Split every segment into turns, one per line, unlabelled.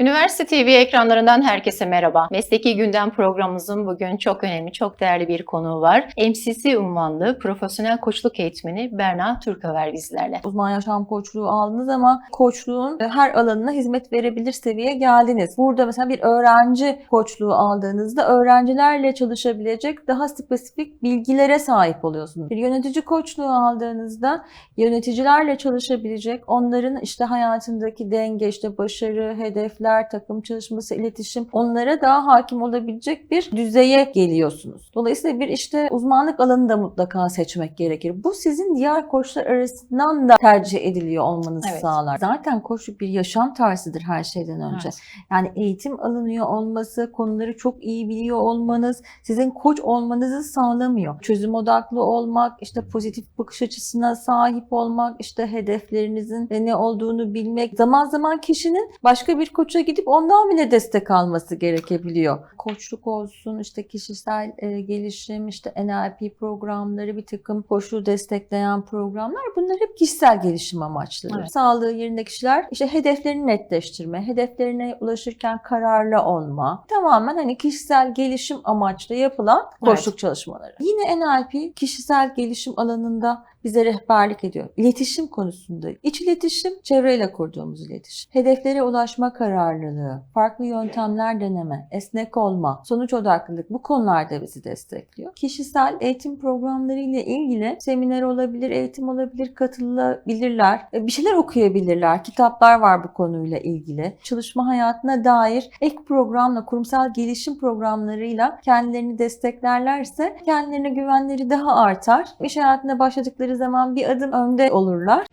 Üniversite TV ekranlarından herkese merhaba. Mesleki Gündem programımızın bugün çok önemli, çok değerli bir konuğu var. MCC unvanlı profesyonel koçluk eğitmeni Berna Türköver bizlerle.
uzman yaşam koçluğu aldınız ama koçluğun her alanına hizmet verebilir seviyeye geldiniz. Burada mesela bir öğrenci koçluğu aldığınızda öğrencilerle çalışabilecek daha spesifik bilgilere sahip oluyorsunuz. Bir yönetici koçluğu aldığınızda yöneticilerle çalışabilecek, onların işte hayatındaki denge, işte başarı, hedefler, takım çalışması, iletişim onlara daha hakim olabilecek bir düzeye geliyorsunuz. Dolayısıyla bir işte uzmanlık alanını da mutlaka seçmek gerekir. Bu sizin diğer koçlar arasından da tercih ediliyor olmanızı
Evet.
sağlar. Zaten koçluk bir yaşam tarzıdır her şeyden önce.
Evet.
Yani eğitim alınıyor olması, konuları çok iyi biliyor olmanız sizin koç olmanızı sağlamıyor. Çözüm odaklı olmak, işte pozitif bakış açısına sahip olmak, işte hedeflerinizin ne olduğunu bilmek. Zaman zaman kişinin başka bir koça gidip ondan bile destek alması gerekebiliyor. Koçluk olsun, işte kişisel e, gelişim, işte NLP programları, bir takım koçluğu destekleyen programlar bunlar hep kişisel gelişim amaçlı.
Evet.
Sağlığı yerinde kişiler işte hedeflerini netleştirme, hedeflerine ulaşırken kararlı olma. Tamamen hani kişisel gelişim amaçlı yapılan koçluk çalışmaları. Yine NLP kişisel gelişim alanında bize rehberlik ediyor. İletişim konusunda. İç iletişim, çevreyle kurduğumuz iletişim. Hedeflere ulaşma kararlılığı, farklı yöntemler deneme, esnek olma, sonuç odaklılık bu konularda bizi destekliyor. Kişisel eğitim programları ile ilgili seminer olabilir, eğitim olabilir, katılabilirler. E, Bir şeyler okuyabilirler. Kitaplar var bu konuyla ilgili. Çalışma hayatına dair ek programla, kurumsal gelişim programlarıyla kendilerini desteklerlerse kendilerine güvenleri daha artar. İş hayatına başladıkları zaman bir adım önde olurlar.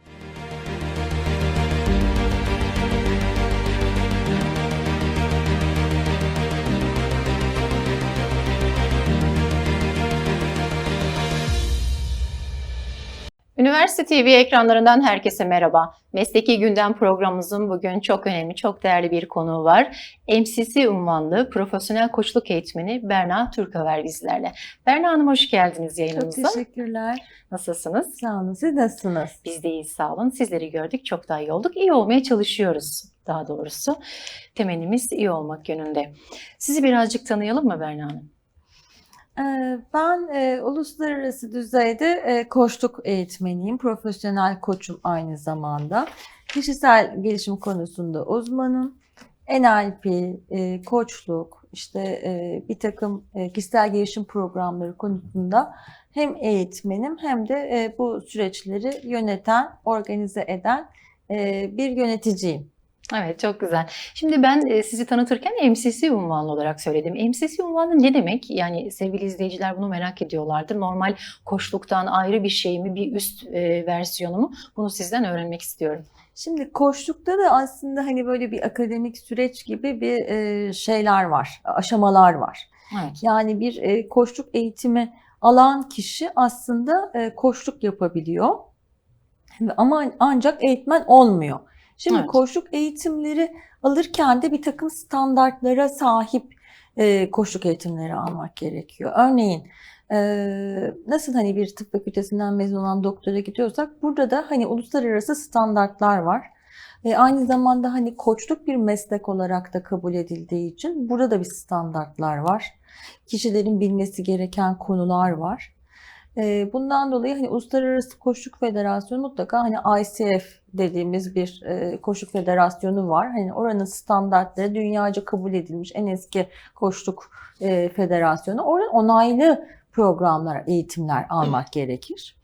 Üniversite TV ekranlarından herkese merhaba. Mesleki Gündem programımızın bugün çok önemli, çok değerli bir konuğu var. MCC unvanlı profesyonel koçluk eğitmeni Berna Türköver bizlerle. Berna Hanım hoş geldiniz
Çok
yayınımıza.
teşekkürler.
Nasılsınız?
Sağ olun. Siz nasılsınız?
Biz de iyiyiz sağ olun. Sizleri gördük çok daha iyi olduk. İyi olmaya çalışıyoruz daha doğrusu. Temennimiz iyi olmak yönünde. Sizi birazcık tanıyalım mı Berna Hanım?
Ben e, uluslararası düzeyde e, koçluk eğitmeniyim. Profesyonel koçum aynı zamanda. Kişisel gelişim konusunda uzmanım. NLP, e, koçluk, işte e, bir takım e, kişisel gelişim programları konusunda hem eğitmenim hem de e, bu süreçleri yöneten, organize eden e, bir yöneticiyim.
Evet çok güzel. Şimdi ben e, sizi tanıtırken MCC unvanlı olarak söyledim. MCC unvanı ne demek? Yani sevgili izleyiciler bunu merak ediyorlardır. Normal koçluktan ayrı bir şey mi, bir üst e, versiyonu mu? Bunu sizden öğrenmek istiyorum.
Şimdi koçlukta da aslında hani böyle bir akademik süreç gibi bir e, şeyler var, aşamalar var.
Evet.
Yani bir e, koçluk eğitimi alan kişi aslında e, koçluk yapabiliyor. Ama ancak eğitmen olmuyor. Şimdi
Evet.
koçluk eğitimleri alırken de bir takım standartlara sahip e, koçluk eğitimleri almak gerekiyor. Örneğin e, nasıl hani bir tıp fakültesinden mezun olan doktora gidiyorsak burada da hani uluslararası standartlar var. E, aynı zamanda hani koçluk bir meslek olarak da kabul edildiği için burada da bir standartlar var. Kişilerin bilmesi gereken konular var. Bundan dolayı hani Uluslararası Koçluk Federasyonu mutlaka hani ICF dediğimiz bir koçluk federasyonu var. Hani oranın standartları dünyaca kabul edilmiş en eski koçluk e, federasyonu. Oradan onaylı programlar, eğitimler almak gerekir.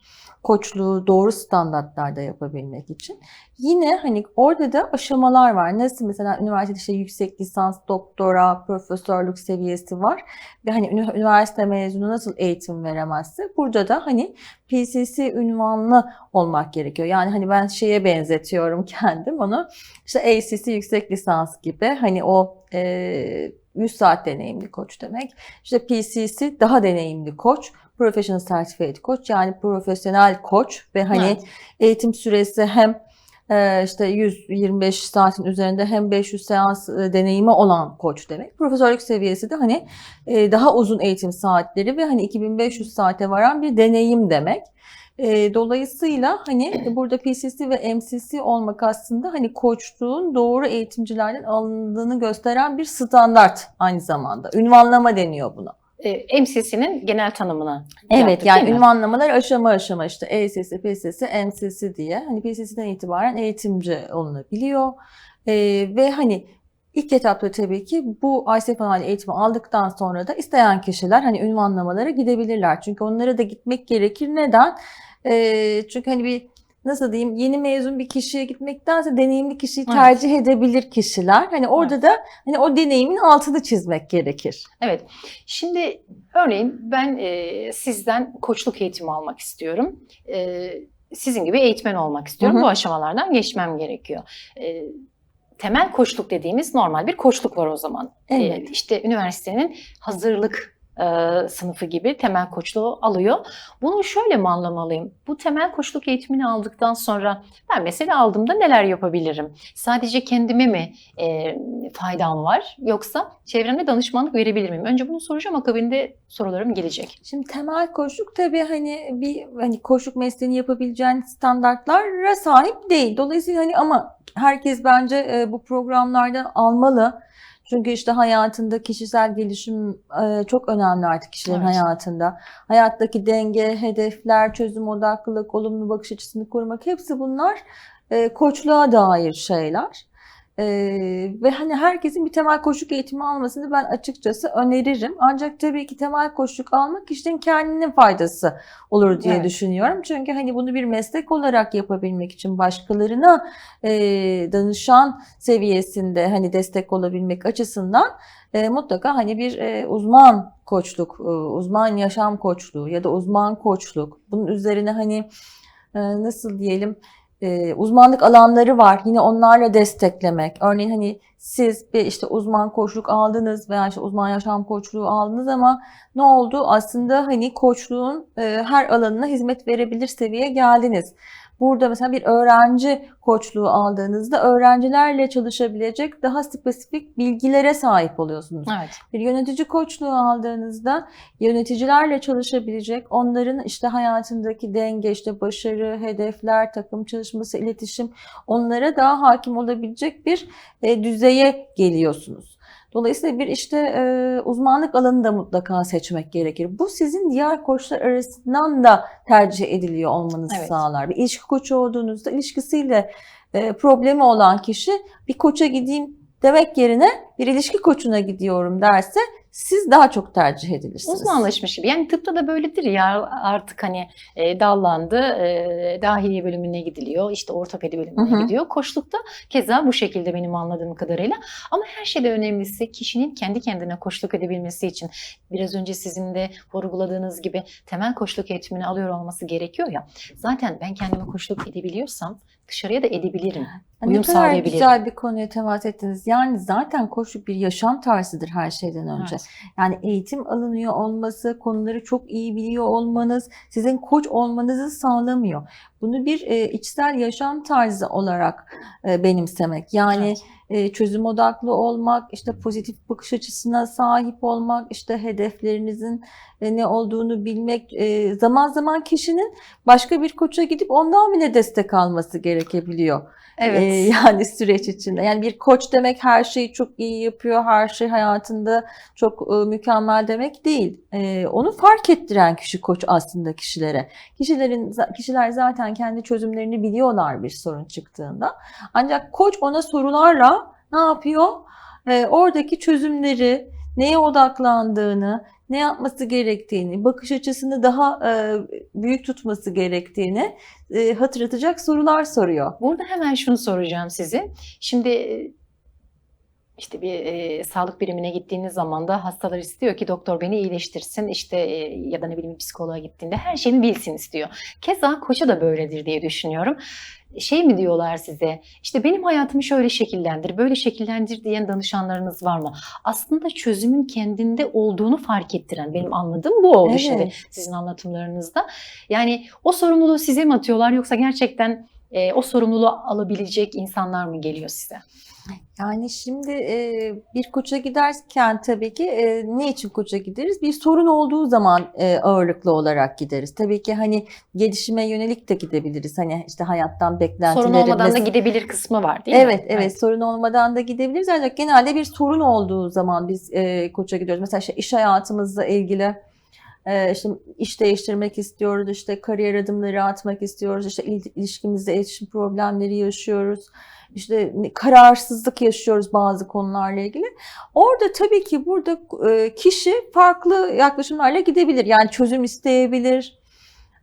Koçluğu doğru standartlarda yapabilmek için. Yine hani orada da aşamalar var. Nasıl mesela üniversitede işte yüksek lisans, doktora, profesörlük seviyesi var. Ve hani üniversite mezunu nasıl eğitim veremezse burada da hani PCC ünvanlı olmak gerekiyor. Yani hani ben şeye benzetiyorum kendim onu. İşte ACC yüksek lisans gibi hani o e, 100 saat deneyimli koç demek. İşte PCC daha deneyimli koç. Professional Certified Coach yani profesyonel koç ve hani
Evet.
eğitim süresi hem e, işte 125 saatin üzerinde hem 500 seans e, deneyimi olan koç demek. Profesörlük seviyesi de hani e, daha uzun eğitim saatleri ve hani 2500 saate varan bir deneyim demek. Dolayısıyla hani burada PCC ve MCC olmak aslında hani koçluğun doğru eğitimcilerden alındığını gösteren bir standart aynı zamanda. Ünvanlama deniyor buna.
E, MCC'nin genel tanımını
Evet
yaptık,
yani ünvanlamalar aşama aşama işte ESS, PSS, MCC diye. Hani PSS'den itibaren eğitimci olunabiliyor. Ee, ve hani ilk etapta tabii ki bu ICF anali eğitimi aldıktan sonra da isteyen kişiler hani ünvanlamalara gidebilirler. Çünkü onlara da gitmek gerekir. Neden? Ee, çünkü hani bir nasıl diyeyim yeni mezun bir kişiye gitmektense deneyimli kişiyi
Evet.
tercih edebilir kişiler. Hani orada da hani o deneyimin altını çizmek gerekir.
Evet. Şimdi örneğin ben e, sizden koçluk eğitimi almak istiyorum. E, sizin gibi eğitmen olmak istiyorum.
Hı hı.
Bu aşamalardan geçmem gerekiyor. E, temel koçluk dediğimiz normal bir koçluk var o zaman.
Evet.
E, işte üniversitenin hazırlık e, sınıfı gibi temel koçluğu alıyor. Bunu şöyle mi anlamalıyım? Bu temel koçluk eğitimini aldıktan sonra ben mesela aldığımda neler yapabilirim? Sadece kendime mi e, faydam var yoksa çevremde danışmanlık verebilir miyim? Önce bunu soracağım akabinde sorularım gelecek.
Şimdi temel koçluk tabii hani bir hani koçluk mesleğini yapabileceğin standartlara sahip değil. Dolayısıyla hani ama herkes bence e, bu programlardan almalı. Çünkü işte hayatında kişisel gelişim e, çok önemli artık kişilerin
Evet.
hayatında. Hayattaki denge, hedefler, çözüm odaklılık, olumlu bakış açısını kurmak hepsi bunlar e, koçluğa dair şeyler. E, ve hani herkesin bir temel koçluk eğitimi almasını ben açıkçası öneririm. Ancak tabii ki temel koçluk almak kişinin kendine faydası olur diye
Evet.
düşünüyorum. Çünkü hani bunu bir meslek olarak yapabilmek için başkalarına e, danışan seviyesinde hani destek olabilmek açısından e, mutlaka hani bir e, uzman koçluk, e, uzman yaşam koçluğu ya da uzman koçluk bunun üzerine hani e, nasıl diyelim e, uzmanlık alanları var. Yine onlarla desteklemek. Örneğin hani siz bir işte uzman koçluk aldınız veya işte uzman yaşam koçluğu aldınız ama ne oldu? Aslında hani koçluğun e, her alanına hizmet verebilir seviyeye geldiniz. Burada mesela bir öğrenci koçluğu aldığınızda öğrencilerle çalışabilecek daha spesifik bilgilere sahip oluyorsunuz.
Evet.
Bir yönetici koçluğu aldığınızda yöneticilerle çalışabilecek, onların işte hayatındaki denge, işte başarı, hedefler, takım çalışması, iletişim, onlara daha hakim olabilecek bir e, düzeye geliyorsunuz. Dolayısıyla bir işte e, uzmanlık alanını da mutlaka seçmek gerekir. Bu sizin diğer koçlar arasından da tercih ediliyor olmanızı
Evet.
sağlar. Bir ilişki koçu olduğunuzda ilişkisiyle e, problemi olan kişi bir koça gideyim demek yerine bir ilişki koçuna gidiyorum derse siz daha çok tercih edilirsiniz.
Uzmanlaşmış gibi. Yani tıpta da böyledir ya artık hani e, dallandı, e, dahiliye bölümüne gidiliyor, işte ortopedi bölümüne
Hı hı.
gidiyor. Koçlukta keza bu şekilde benim anladığım kadarıyla. Ama her şeyde önemlisi kişinin kendi kendine koçluk edebilmesi için biraz önce sizin de vurguladığınız gibi temel koçluk eğitimini alıyor olması gerekiyor ya. Zaten ben kendime koçluk edebiliyorsam dışarıya da edebilirim.
Ne
uyum
kadar
sağlayabilirim.
güzel bir konuya temas ettiniz. Yani zaten koçluk bir yaşam tarzıdır her şeyden önce.
Evet.
Yani eğitim alınıyor olması, konuları çok iyi biliyor olmanız, sizin koç olmanızı sağlamıyor. Bunu bir e, içsel yaşam tarzı olarak e, benimsemek. Yani
Evet.
e, çözüm odaklı olmak, işte pozitif bakış açısına sahip olmak, işte hedeflerinizin e, ne olduğunu bilmek. E, zaman zaman kişinin başka bir koça gidip ondan bile destek alması gerekebiliyor.
Evet.
Ee, yani süreç içinde. Yani bir koç demek her şeyi çok iyi yapıyor, her şey hayatında çok e, mükemmel demek değil. Ee, onu fark ettiren kişi koç aslında kişilere. Kişilerin kişiler zaten kendi çözümlerini biliyorlar bir sorun çıktığında. Ancak koç ona sorularla ne yapıyor? Ee, oradaki çözümleri, neye odaklandığını, ne yapması gerektiğini, bakış açısını daha e, büyük tutması gerektiğini e, hatırlatacak sorular soruyor.
Burada hemen şunu soracağım size. Şimdi e, işte bir e, sağlık birimine gittiğiniz zaman da hastalar istiyor ki doktor beni iyileştirsin işte e, ya da ne bileyim psikoloğa gittiğinde her şeyimi bilsin istiyor. Keza koça da böyledir diye düşünüyorum. Şey mi diyorlar size işte benim hayatımı şöyle şekillendir böyle şekillendir diyen danışanlarınız var mı? Aslında çözümün kendinde olduğunu fark ettiren benim anladığım bu oldu
Evet.
şimdi sizin anlatımlarınızda. Yani o sorumluluğu size mi atıyorlar yoksa gerçekten e, o sorumluluğu alabilecek insanlar mı geliyor size?
Yani şimdi e, bir koça giderken tabii ki e, ne için koça gideriz? Bir sorun olduğu zaman e, ağırlıklı olarak gideriz. Tabii ki hani gelişime yönelik de gidebiliriz. Hani işte hayattan beklentilerimiz.
Sorun olmadan da gidebilir kısmı var değil mi?
Evet, evet, sorun olmadan da gidebiliriz. Ancak genelde bir sorun olduğu zaman biz e, koça gidiyoruz. Mesela işte iş hayatımızla ilgili e, işte iş değiştirmek istiyoruz, işte kariyer adımları atmak istiyoruz, işte il- ilişkimizde iletişim problemleri yaşıyoruz. İşte kararsızlık yaşıyoruz bazı konularla ilgili. Orada tabii ki burada e, kişi farklı yaklaşımlarla gidebilir. Yani çözüm isteyebilir.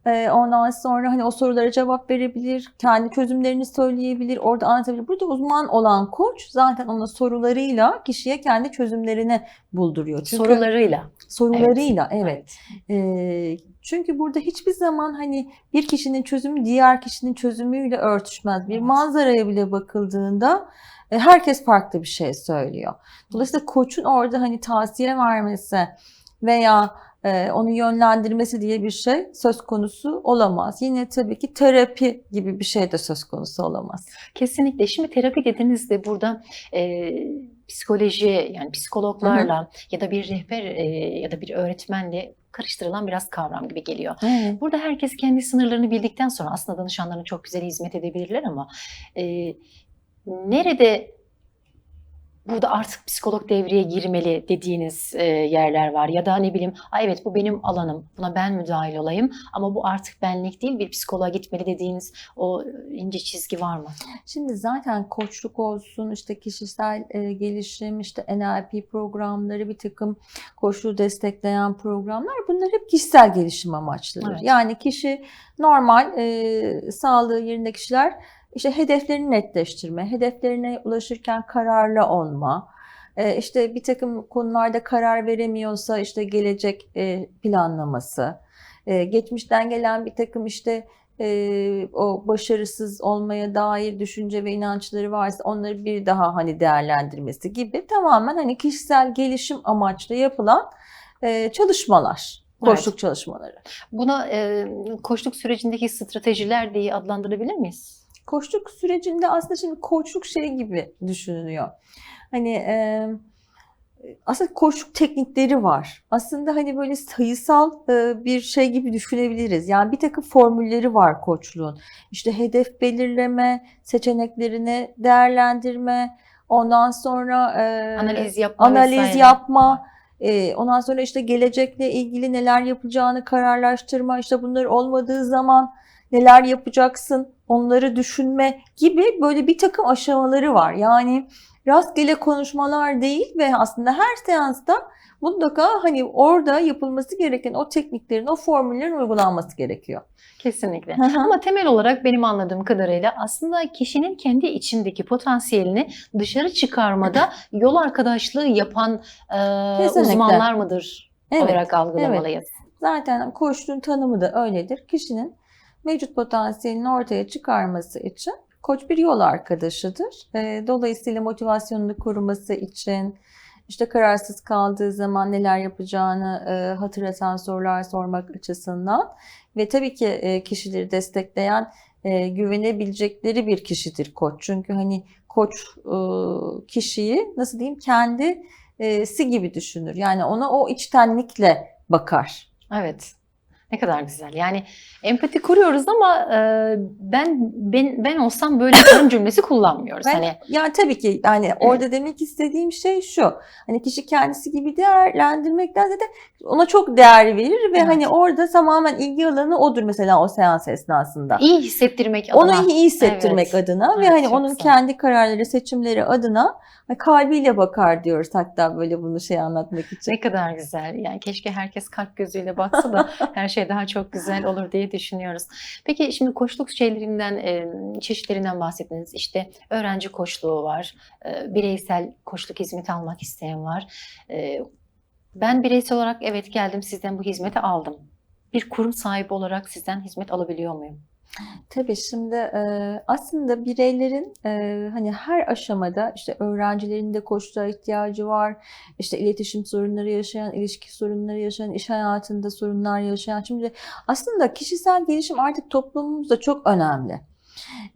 E, Ondan sonra hani o sorulara cevap verebilir, kendi çözümlerini söyleyebilir, orada anlatabilir. Burada uzman olan koç zaten ona sorularıyla kişiye kendi çözümlerini bulduruyor. Çünkü
Sorularıyla.
sorularıyla evet. Ee, çünkü burada hiçbir zaman hani bir kişinin çözümü diğer kişinin çözümüyle örtüşmez. Bir
Evet.
manzaraya bile bakıldığında e, herkes farklı bir şey söylüyor. Dolayısıyla koçun orada hani tavsiye vermesi veya e, onu yönlendirmesi diye bir şey söz konusu olamaz. Yine tabii ki terapi gibi bir şey de söz konusu olamaz.
Kesinlikle. Şimdi terapi dediğinizde burada e, psikoloji yani psikologlarla ya da bir rehber e, ya da bir öğretmenle karıştırılan biraz kavram gibi geliyor.
Evet.
Burada herkes kendi sınırlarını bildikten sonra aslında danışanlarına çok güzel hizmet edebilirler ama e, nerede burada artık psikolog devreye girmeli dediğiniz e, yerler var ya da ne bileyim Ay evet bu benim alanım buna ben müdahil olayım ama bu artık benlik değil bir psikoloğa gitmeli dediğiniz o ince çizgi var mı?
Şimdi zaten koçluk olsun, işte kişisel e, gelişim, işte NLP programları, bir takım koçluğu destekleyen programlar bunlar hep kişisel gelişim amaçlıdır.
Evet.
Yani kişi normal e, sağlığı yerinde kişiler işte hedeflerini netleştirme, hedeflerine ulaşırken kararlı olma, e, işte bir takım konularda karar veremiyorsa işte gelecek e, planlaması, e, geçmişten gelen bir takım işte o başarısız olmaya dair düşünce ve inançları varsa onları bir daha hani değerlendirmesi gibi tamamen hani kişisel gelişim amaçlı yapılan çalışmalar, koçluk çalışmaları.
Buna e, koçluk sürecindeki stratejiler diye adlandırabilir miyiz?
Koçluk sürecinde aslında şimdi koçluk şey gibi düşünülüyor. Hani e, aslında koçluk teknikleri var. Aslında hani böyle sayısal bir şey gibi düşünebiliriz. Yani bir takım formülleri var koçluğun. İşte hedef belirleme, seçeneklerini değerlendirme, ondan sonra
Analiz yapma
analiz
vesaire.
yapma, ondan sonra işte gelecekle ilgili neler yapacağını kararlaştırma, işte bunlar olmadığı zaman neler yapacaksın, onları düşünme gibi böyle bir takım aşamaları var. Yani rastgele konuşmalar değil ve aslında her seansta mutlaka hani orada yapılması gereken o tekniklerin, o formüllerin uygulanması gerekiyor.
Kesinlikle.
Hı hı.
Ama temel olarak benim anladığım kadarıyla aslında kişinin kendi içindeki potansiyelini dışarı çıkarmada yol arkadaşlığı yapan e,
Kesinlikle.
uzmanlar mıdır
Evet,
olarak algılamalıyız?
Zaten koçluğun tanımı da öyledir. Kişinin mevcut potansiyelini ortaya çıkarması için koç bir yol arkadaşıdır. E, Dolayısıyla motivasyonunu koruması için, işte kararsız kaldığı zaman neler yapacağını e, hatırlatan sorular sormak açısından ve tabii ki e, kişileri destekleyen e, güvenebilecekleri bir kişidir koç. Çünkü hani koç e, kişiyi nasıl diyeyim kendisi gibi düşünür. Yani ona o içtenlikle bakar.
Evet. Ne kadar güzel. Yani empati kuruyoruz ama e, ben ben ben olsam böyle karım cümlesi kullanmıyoruz.
Ben-
Hani
Yani tabii ki yani orada demek istediğim şey şu. Hani kişi kendisi gibi değerlendirmekten de ona çok değer verir ve
Evet.
hani orada tamamen ilgi alanı odur mesela o seans esnasında.
iyi hissettirmek adına.
Onu iyi hissettirmek
Evet.
adına ve
Evet,
hani
çok
onun
güzel.
kendi kararları, seçimleri adına hani kalbiyle bakar diyoruz hatta böyle bunu şey anlatmak için.
Ne kadar güzel. Yani keşke herkes kalp gözüyle baksa da her şey daha çok güzel olur diye düşünüyoruz. Peki şimdi koçluk şeylerinden, çeşitlerinden bahsettiniz. İşte öğrenci koçluğu var, bireysel koçluk hizmeti almak isteyen var. Ben bireysel olarak evet geldim sizden bu hizmeti aldım. Bir kurum sahibi olarak sizden hizmet alabiliyor muyum?
Tabii şimdi aslında bireylerin hani her aşamada işte öğrencilerin de koçluğa ihtiyacı var. İşte iletişim sorunları yaşayan, ilişki sorunları yaşayan, iş hayatında sorunlar yaşayan. Şimdi aslında kişisel gelişim artık toplumumuzda çok önemli.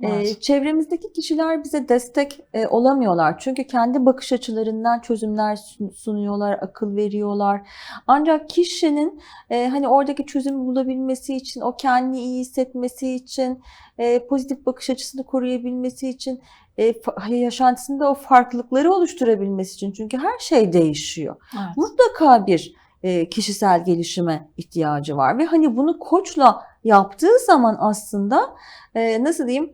Evet.
çevremizdeki kişiler bize destek e, olamıyorlar. Çünkü kendi bakış açılarından çözümler sun- sunuyorlar, akıl veriyorlar. Ancak kişinin e, hani oradaki çözümü bulabilmesi için, o kendini iyi hissetmesi için, e, pozitif bakış açısını koruyabilmesi için, e, fa- yaşantısında o farklılıkları oluşturabilmesi için. Çünkü her şey değişiyor
Evet.
mutlaka bir e, kişisel gelişime ihtiyacı var ve hani bunu koçla yaptığı zaman aslında e, nasıl diyeyim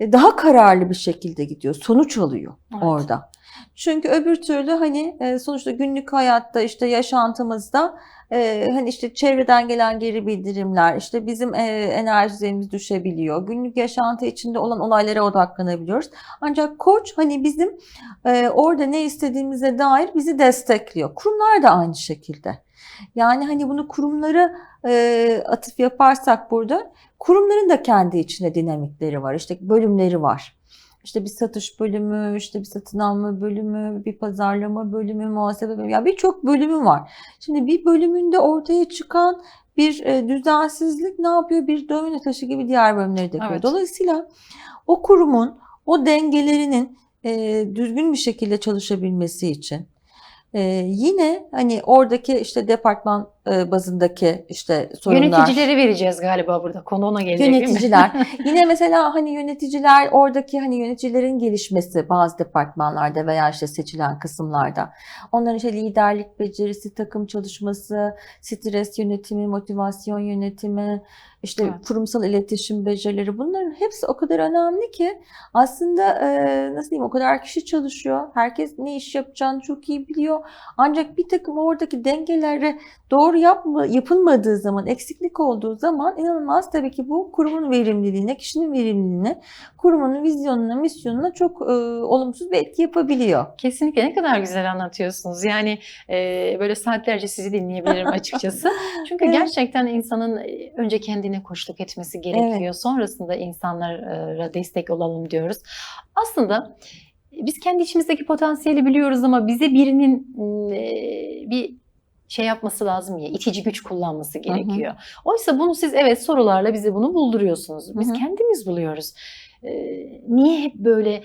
e, daha kararlı bir şekilde gidiyor, sonuç alıyor
Evet.
orada. Çünkü öbür türlü hani e, sonuçta günlük hayatta işte yaşantımızda e, hani işte çevreden gelen geri bildirimler, işte bizim e, enerjilerimiz düşebiliyor. Günlük yaşantı içinde olan olaylara odaklanabiliyoruz. Ancak koç hani bizim orada ne istediğimize dair bizi destekliyor. Kurumlar da aynı şekilde. Yani hani bunu kurumlara e, atıf yaparsak burada kurumların da kendi içinde dinamikleri var. İşte bölümleri var. İşte bir satış bölümü, işte bir satın alma bölümü, bir pazarlama bölümü, muhasebe bölümü. Yani birçok bölümü var. Şimdi bir bölümünde ortaya çıkan bir e, düzensizlik ne yapıyor? Bir domino taşı gibi diğer bölümleri de koyuyor.
Evet.
Dolayısıyla o kurumun o dengelerinin e, düzgün bir şekilde çalışabilmesi için e, yine hani oradaki işte departman e, bazındaki işte sorunlar.
Yöneticileri vereceğiz galiba burada. Konu ona gelecek değil mi?
Yöneticiler. Yine mesela hani yöneticiler oradaki hani yöneticilerin gelişmesi bazı departmanlarda veya işte seçilen kısımlarda. Onların işte liderlik becerisi, takım çalışması, stres yönetimi, motivasyon yönetimi, işte
Evet.
kurumsal iletişim becerileri bunların hepsi o kadar önemli ki aslında e, nasıl diyeyim o kadar kişi çalışıyor. Herkes ne iş yapacağını çok iyi biliyor. Ancak bir takım oradaki dengeleri doğru yapma, yapılmadığı zaman, eksiklik olduğu zaman inanılmaz tabii ki bu kurumun verimliliğine, kişinin verimliliğine, kurumun vizyonuna, misyonuna çok e, olumsuz bir etki yapabiliyor.
Kesinlikle ne kadar güzel anlatıyorsunuz. Yani e, böyle saatlerce sizi dinleyebilirim açıkçası. Çünkü
Evet.
gerçekten insanın önce kendine koçluk etmesi gerekiyor. Sonrasında insanlara destek olalım diyoruz. Aslında biz kendi içimizdeki potansiyeli biliyoruz ama bize birinin e, bir şey yapması lazım ya, itici güç kullanması gerekiyor. Oysa bunu siz evet sorularla bize bunu bulduruyorsunuz. Biz
Hı hı.
kendimiz buluyoruz. E, niye hep böyle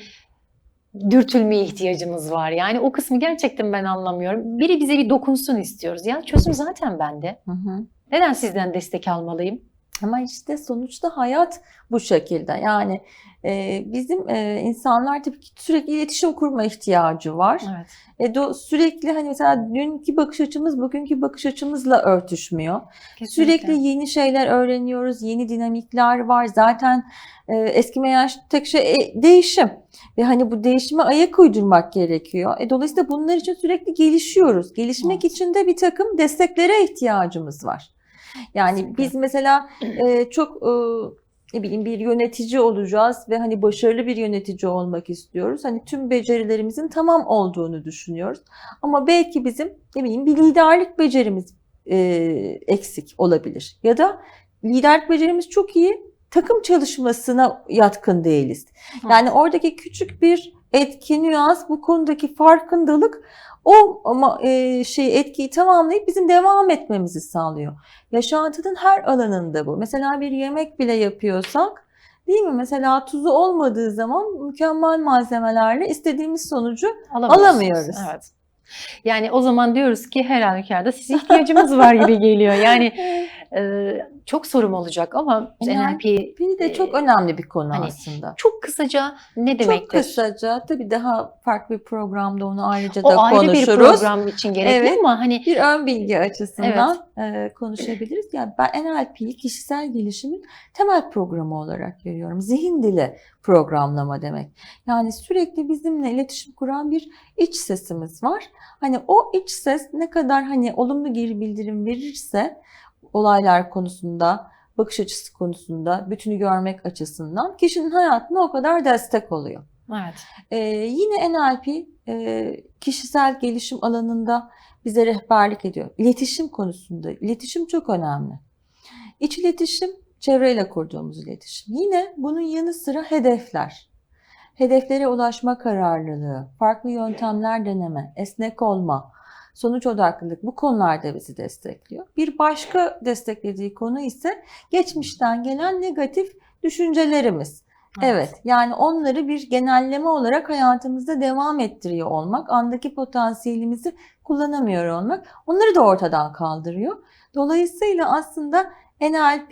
dürtülmeye ihtiyacımız var. Yani o kısmı gerçekten ben anlamıyorum. Biri bize bir dokunsun istiyoruz. Ya çözüm zaten bende.
Hı hı.
Neden sizden destek almalıyım?
Ama işte sonuçta hayat bu şekilde. Yani e, bizim e, insanlar tabii ki sürekli iletişim kurma ihtiyacı var.
Evet.
E, do, sürekli hani mesela dünkü bakış açımız bugünkü bakış açımızla örtüşmüyor. Sürekli yeni şeyler öğreniyoruz, yeni dinamikler var. Zaten e, eskimeyen tek şey e, değişim. Ve hani bu değişime ayak uydurmak gerekiyor. E, dolayısıyla bunlar için sürekli gelişiyoruz. Gelişmek
Evet.
için de bir takım desteklere ihtiyacımız var. Yani
Kesinlikle.
biz mesela e, çok e, ne bileyim bir yönetici olacağız ve hani başarılı bir yönetici olmak istiyoruz. Hani tüm becerilerimizin tamam olduğunu düşünüyoruz. Ama belki bizim ne bileyim bir liderlik becerimiz e, eksik olabilir. Ya da liderlik becerimiz çok iyi, takım çalışmasına yatkın değiliz. Yani oradaki küçük bir etki, nüans, bu konudaki farkındalık o ama e, şey etkiyi tamamlayıp bizim devam etmemizi sağlıyor. Yaşantının her alanında bu. Mesela bir yemek bile yapıyorsak Değil mi? Mesela tuzu olmadığı zaman mükemmel malzemelerle istediğimiz sonucu alamıyoruz.
Evet. Yani o zaman diyoruz ki her halükarda size ihtiyacımız var gibi geliyor. Yani e, çok sorum olacak ama NLP
bir de çok
e,
önemli bir konu
hani
aslında.
çok kısaca ne demektir?
Çok kısaca tabii daha farklı bir programda onu ayrıca
O
da
ayrı bir
konuşuruz.
program için gerekli
Evet.
ama hani
bir ön bilgi açısından e, konuşabiliriz. Yani ben NLP'yi kişisel gelişimin temel programı olarak görüyorum. Zihin dili programlama demek. Yani sürekli bizimle iletişim kuran bir iç sesimiz var. Hani o iç ses ne kadar hani olumlu geri bildirim verirse olaylar konusunda, bakış açısı konusunda, bütünü görmek açısından kişinin hayatına o kadar destek oluyor.
evet.
Ee, yine NLP e, kişisel gelişim alanında bize rehberlik ediyor. İletişim konusunda. İletişim çok önemli. İç iletişim, çevreyle kurduğumuz iletişim. Yine bunun yanı sıra hedefler. Hedeflere ulaşma kararlılığı, farklı yöntemler deneme, esnek olma, sonuç odaklılık bu konularda bizi destekliyor. Bir başka desteklediği konu ise geçmişten gelen negatif düşüncelerimiz. Evet. Yani onları bir genelleme olarak hayatımızda devam ettiriyor olmak, andaki potansiyelimizi kullanamıyor olmak onları da ortadan kaldırıyor. Dolayısıyla aslında NLP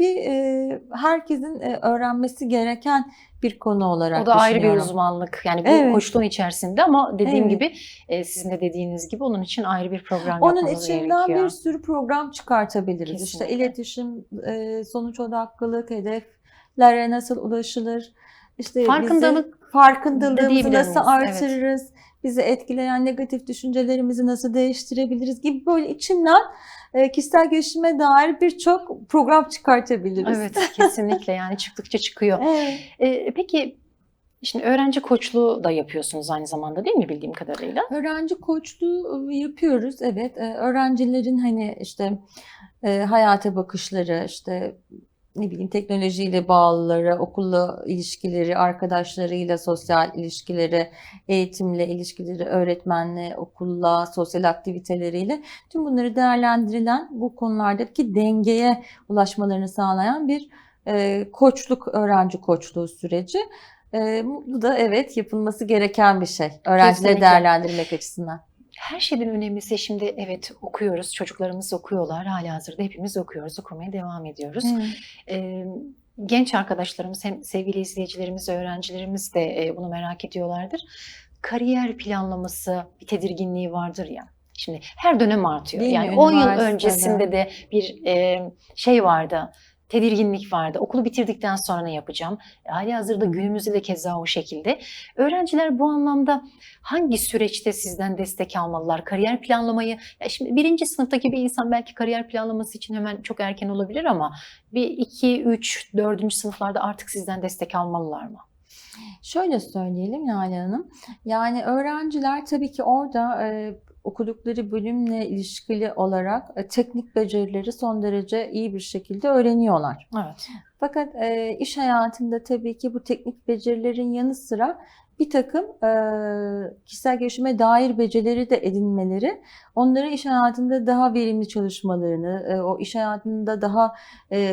herkesin öğrenmesi gereken bir konu olarak
O da ayrı bir uzmanlık. Yani bu
Evet.
koçluğun içerisinde ama dediğim
Evet.
gibi e, sizin de dediğiniz gibi onun için ayrı bir program
Onun içinden
gerekiyor.
bir sürü program çıkartabiliriz. İşte
Kesinlikle.
iletişim, e, sonuç odaklılık, hedeflere nasıl ulaşılır? İşte
Farkındalık da
farkındalığımızı nasıl
evet.
Bizi etkileyen negatif düşüncelerimizi nasıl değiştirebiliriz gibi böyle içinden e, kişisel gelişime dair birçok program çıkartabiliriz.
Evet kesinlikle yani çıktıkça çıkıyor.
Evet.
E, peki şimdi öğrenci koçluğu da yapıyorsunuz aynı zamanda değil mi bildiğim kadarıyla?
Öğrenci koçluğu e, yapıyoruz. Evet, e, öğrencilerin hani işte hayata bakışları, işte ne bileyim teknolojiyle bağlıları, okulla ilişkileri, arkadaşlarıyla sosyal ilişkileri, eğitimle ilişkileri, öğretmenle, okulla, sosyal aktiviteleriyle tüm bunları değerlendirilen bu konulardaki dengeye ulaşmalarını sağlayan bir e, koçluk, öğrenci koçluğu süreci. E, bu da evet yapılması gereken bir şey. Öğrencileri
Kesinlikle.
değerlendirmek açısından.
Her şeyden önemlisi şimdi evet okuyoruz, çocuklarımız okuyorlar. Hala hazırda hepimiz okuyoruz, okumaya devam ediyoruz. Ee, genç arkadaşlarımız hem sevgili izleyicilerimiz, öğrencilerimiz de e, bunu merak ediyorlardır. Kariyer planlaması bir tedirginliği vardır ya. Şimdi her dönem artıyor.
Değil mi?
yani 10 yıl öncesinde de bir e, şey vardı. Tedirginlik vardı. Okulu bitirdikten sonra ne yapacağım? Hali hazırda günümüzde de keza o şekilde. Öğrenciler bu anlamda hangi süreçte sizden destek almalılar? Kariyer planlamayı, ya şimdi birinci sınıftaki bir insan belki kariyer planlaması için hemen çok erken olabilir ama bir iki, üç, dördüncü sınıflarda artık sizden destek almalılar mı?
Şöyle söyleyelim Lale Hanım. Yani öğrenciler tabii ki orada e, okudukları bölümle ilişkili olarak e, teknik becerileri son derece iyi bir şekilde öğreniyorlar.
Evet.
Fakat e, iş hayatında tabii ki bu teknik becerilerin yanı sıra bir takım kişisel gelişime dair becerileri de edinmeleri onları iş hayatında daha verimli çalışmalarını, o iş hayatında daha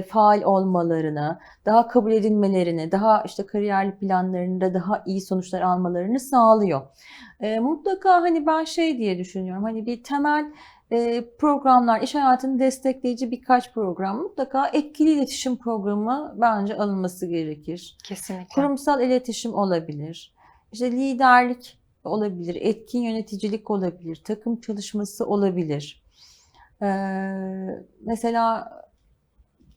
faal olmalarını, daha kabul edilmelerini, daha işte kariyer planlarında daha iyi sonuçlar almalarını sağlıyor. Mutlaka hani ben şey diye düşünüyorum hani bir temel programlar, iş hayatını destekleyici birkaç program mutlaka etkili iletişim programı bence alınması gerekir.
Kesinlikle.
Kurumsal iletişim olabilir. İşte liderlik olabilir, etkin yöneticilik olabilir, takım çalışması olabilir. Ee, mesela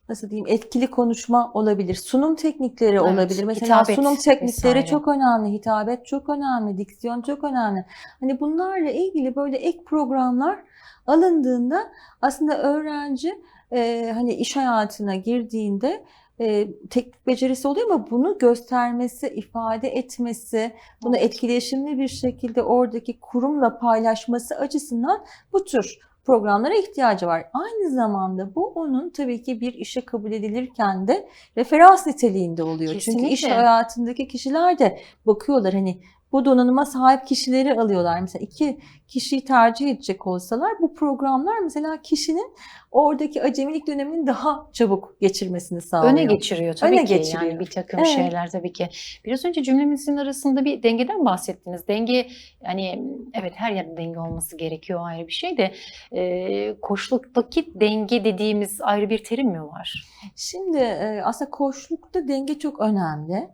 nasıl diyeyim etkili konuşma olabilir, sunum teknikleri
Evet,
olabilir. Mesela
hitabet
sunum teknikleri
vesaire.
çok önemli, hitabet çok önemli, diksiyon çok önemli. Hani bunlarla ilgili böyle ek programlar alındığında aslında öğrenci e, hani iş hayatına girdiğinde e, teknik becerisi oluyor ama bunu göstermesi, ifade etmesi, bunu etkileşimli bir şekilde oradaki kurumla paylaşması açısından bu tür programlara ihtiyacı var. Aynı zamanda bu onun tabii ki bir işe kabul edilirken de referans niteliğinde oluyor. Çünkü iş
Kesinlikle.
hayatındaki kişiler de bakıyorlar hani bu donanıma sahip kişileri alıyorlar. Mesela iki kişiyi tercih edecek olsalar bu programlar mesela kişinin oradaki acemilik dönemini daha çabuk geçirmesini sağlıyor.
Öne geçiriyor tabii
Öne
ki
geçiriyor.
yani bir takım
Evet.
şeyler tabii ki. Biraz önce cümlemizin arasında bir dengeden bahsettiniz. Denge yani evet her yerde denge olması gerekiyor ayrı bir şey de e, koçluktaki denge dediğimiz ayrı bir terim mi var?
Şimdi e, aslında koçlukta denge çok önemli.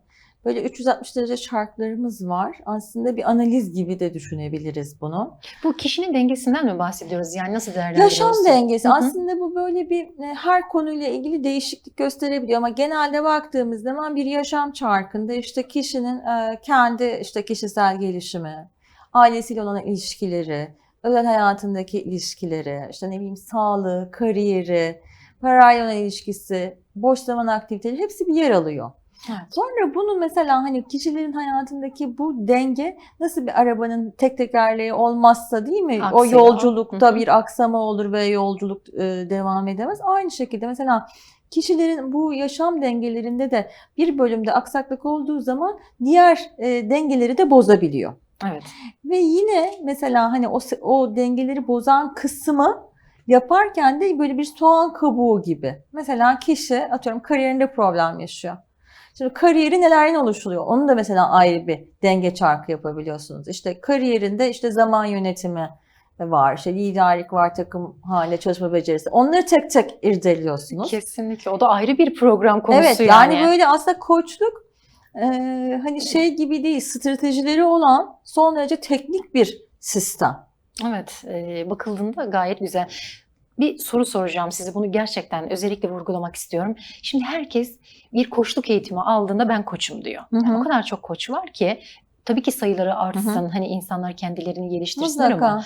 Böyle 360 derece şartlarımız var. Aslında bir analiz gibi de düşünebiliriz bunu.
Bu kişinin dengesinden mi bahsediyoruz? Yani nasıl değerlendiriyoruz?
Yaşam dengesi
Hı hı.
aslında bu böyle bir e, her konuyla ilgili değişiklik gösterebiliyor ama genelde baktığımız zaman bir yaşam çarkında işte kişinin e, kendi işte kişisel gelişimi, ailesiyle olan ilişkileri, özel hayatındaki ilişkileri, işte ne bileyim sağlığı, kariyeri, parayla olan ilişkisi, boş zaman aktiviteleri hepsi bir yer alıyor.
Evet.
Sonra bunu mesela hani kişilerin hayatındaki bu denge nasıl bir arabanın tek tekerleği olmazsa değil mi? O
Aksıyor.
yolculukta
Hı hı.
bir aksama olur ve yolculuk e, devam edemez. Aynı şekilde mesela kişilerin bu yaşam dengelerinde de bir bölümde aksaklık olduğu zaman diğer e, dengeleri de bozabiliyor.
Evet.
Ve yine mesela hani o, o dengeleri bozan kısmı yaparken de böyle bir soğan kabuğu gibi. Mesela kişi atıyorum kariyerinde problem yaşıyor. Şimdi kariyeri nelerden oluşuluyor? Onu da mesela ayrı bir denge çarkı yapabiliyorsunuz. İşte kariyerinde işte zaman yönetimi var, işte liderlik var, takım halinde çalışma becerisi. Onları tek tek irdeliyorsunuz.
Kesinlikle. O da ayrı bir program konusu
Evet
yani.
yani böyle aslında koçluk e, hani şey gibi değil stratejileri olan son derece teknik bir sistem.
Evet, e, bakıldığında gayet güzel. Bir soru soracağım size. Bunu gerçekten özellikle vurgulamak istiyorum. Şimdi herkes bir koçluk eğitimi aldığında ben koçum diyor.
Hı hı.
Yani o kadar çok koç var ki tabii ki sayıları artsın. Hani insanlar kendilerini geliştirsinler
Mutlaka.
ama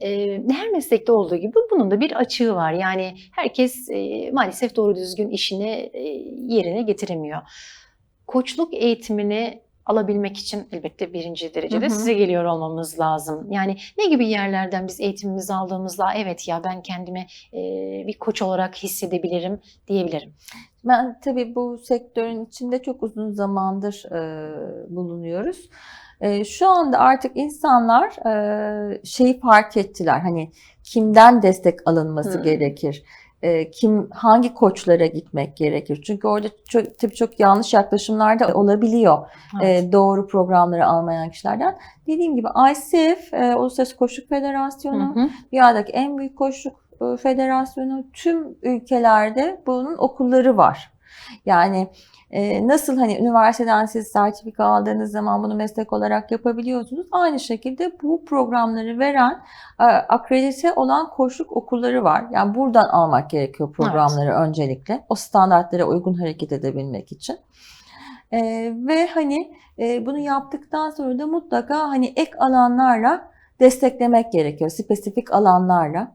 e, her meslekte olduğu gibi bunun da bir açığı var. Yani herkes e, maalesef doğru düzgün işini e, yerine getiremiyor. Koçluk eğitimini alabilmek için elbette birinci derecede
Hı hı.
size geliyor olmamız lazım. Yani ne gibi yerlerden biz eğitimimizi aldığımızda evet ya ben kendimi e, bir koç olarak hissedebilirim diyebilirim.
Ben tabii bu sektörün içinde çok uzun zamandır e, bulunuyoruz. E, şu anda artık insanlar e, şeyi fark ettiler. Hani kimden destek alınması
Hı.
gerekir? E, kim hangi koçlara gitmek gerekir? Çünkü orada çok, tabii çok yanlış yaklaşımlar da olabiliyor.
Evet.
e, doğru programları almayan kişilerden. Dediğim gibi ICF, e, Uluslararası Koçluk Federasyonu,
Hı hı.
dünyadaki en büyük koçluk e, federasyonu tüm ülkelerde bunun okulları var. Yani e, nasıl hani üniversiteden siz sertifika aldığınız zaman bunu meslek olarak yapabiliyorsunuz. Aynı şekilde bu programları veren e, akredite olan koçluk okulları var. Yani buradan almak gerekiyor programları öncelikle. O standartlara uygun hareket edebilmek için. E, ve hani e, bunu yaptıktan sonra da mutlaka hani ek alanlarla desteklemek gerekiyor. Spesifik alanlarla.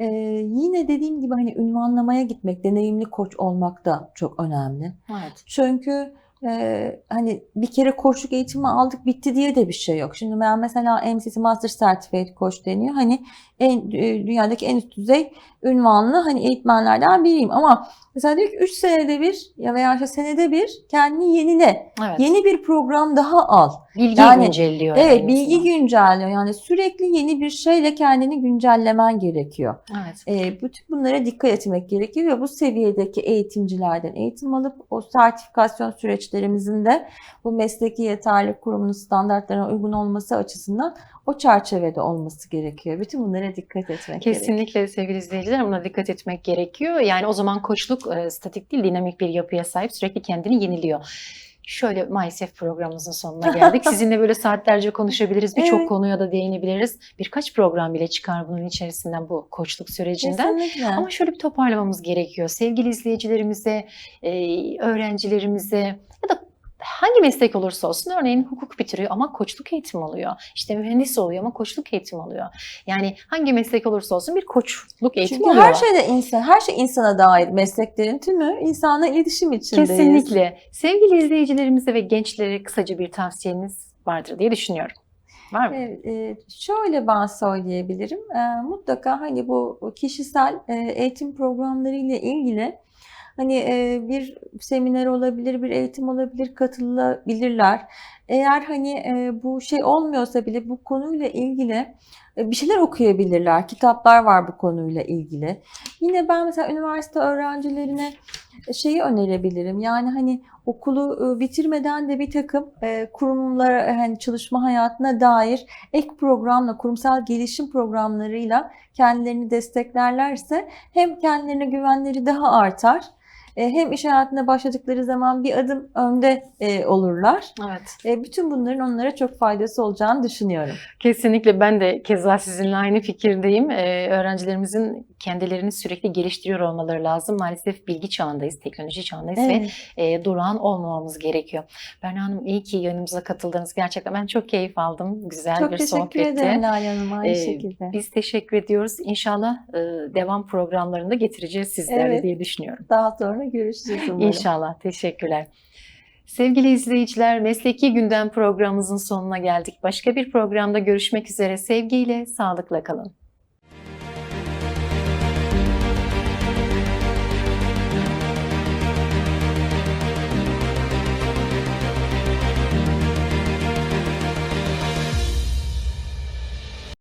Ee, yine dediğim gibi hani ünvanlamaya gitmek, deneyimli koç olmak da çok önemli.
Evet.
Çünkü e, hani bir kere koçluk eğitimi aldık bitti diye de bir şey yok. Şimdi ben mesela MCC Master Certificate Coach deniyor. Hani en, e, dünyadaki en üst düzey ünvanlı hani eğitmenlerden biriyim. Ama mesela diyor ki 3 senede bir ya veya işte senede bir kendini yenile.
Evet.
Yeni bir program daha al.
bilgi
Yani-
güncelliyor.
Evet
en
bilgi
azından.
güncelliyor. Yani sürekli yeni bir şeyle kendini güncellemen gerekiyor.
Evet.
E, bütün bunlara dikkat etmek gerekiyor ve bu seviyedeki eğitimcilerden eğitim alıp o sertifikasyon süreçlerimizin de bu mesleki yeterli kurumunun standartlarına uygun olması açısından o çerçevede olması gerekiyor. Bütün bunlara dikkat etmek gerekiyor.
Kesinlikle sevgili izleyiciler buna dikkat etmek gerekiyor. Yani o zaman koçluk e, statik değil dinamik bir yapıya sahip sürekli kendini yeniliyor. Şöyle maalesef programımızın sonuna geldik. Sizinle böyle saatlerce konuşabiliriz. Birçok
Evet.
konuya da değinebiliriz. Birkaç program bile çıkar bunun içerisinden bu koçluk sürecinden.
Kesinlikle.
Ama şöyle bir toparlamamız gerekiyor. Sevgili izleyicilerimize, öğrencilerimize ya da hangi meslek olursa olsun örneğin hukuk bitiriyor ama koçluk eğitimi alıyor. İşte mühendis oluyor ama koçluk eğitimi alıyor. Yani hangi meslek olursa olsun bir koçluk eğitimi
Çünkü
alıyor.
her şeyde insan, her şey insana dair mesleklerin tümü insanla iletişim içindeyiz.
Kesinlikle. Sevgili izleyicilerimize ve gençlere kısaca bir tavsiyeniz vardır diye düşünüyorum. Var mı?
Evet, e, şöyle ben söyleyebilirim. E, mutlaka hani bu kişisel e, eğitim programları ile ilgili hani e, bir seminer olabilir, bir eğitim olabilir, katılabilirler. Eğer hani e, bu şey olmuyorsa bile bu konuyla ilgili e, bir şeyler okuyabilirler. Kitaplar var bu konuyla ilgili. Yine ben mesela üniversite öğrencilerine şeyi önerebilirim. Yani hani okulu e, bitirmeden de bir takım e, kurumlara hani çalışma hayatına dair ek programla, kurumsal gelişim programlarıyla kendilerini desteklerlerse hem kendilerine güvenleri daha artar, e, hem iş hayatına başladıkları zaman bir adım önde e, olurlar.
Evet.
E, bütün bunların onlara çok faydası olacağını düşünüyorum.
Kesinlikle ben de keza sizinle aynı fikirdeyim. Öğrencilerimizin kendilerini sürekli geliştiriyor olmaları lazım. Maalesef bilgi çağındayız, teknoloji çağındayız ve e, durağan olmamamız gerekiyor. Berna Hanım iyi ki yanımıza katıldınız. Gerçekten ben çok keyif aldım. Güzel
Çok
bir
teşekkür
sohbetti.
ederim Lale Hanım aynı
Ee,
şekilde.
Biz teşekkür ediyoruz. İnşallah e, devam programlarında getireceğiz sizlerle
Evet.
diye düşünüyorum.
Daha sonra görüşürüz umarım.
İnşallah. Teşekkürler. Sevgili izleyiciler, Mesleki Gündem programımızın sonuna geldik. Başka bir programda görüşmek üzere. Sevgiyle, sağlıkla kalın.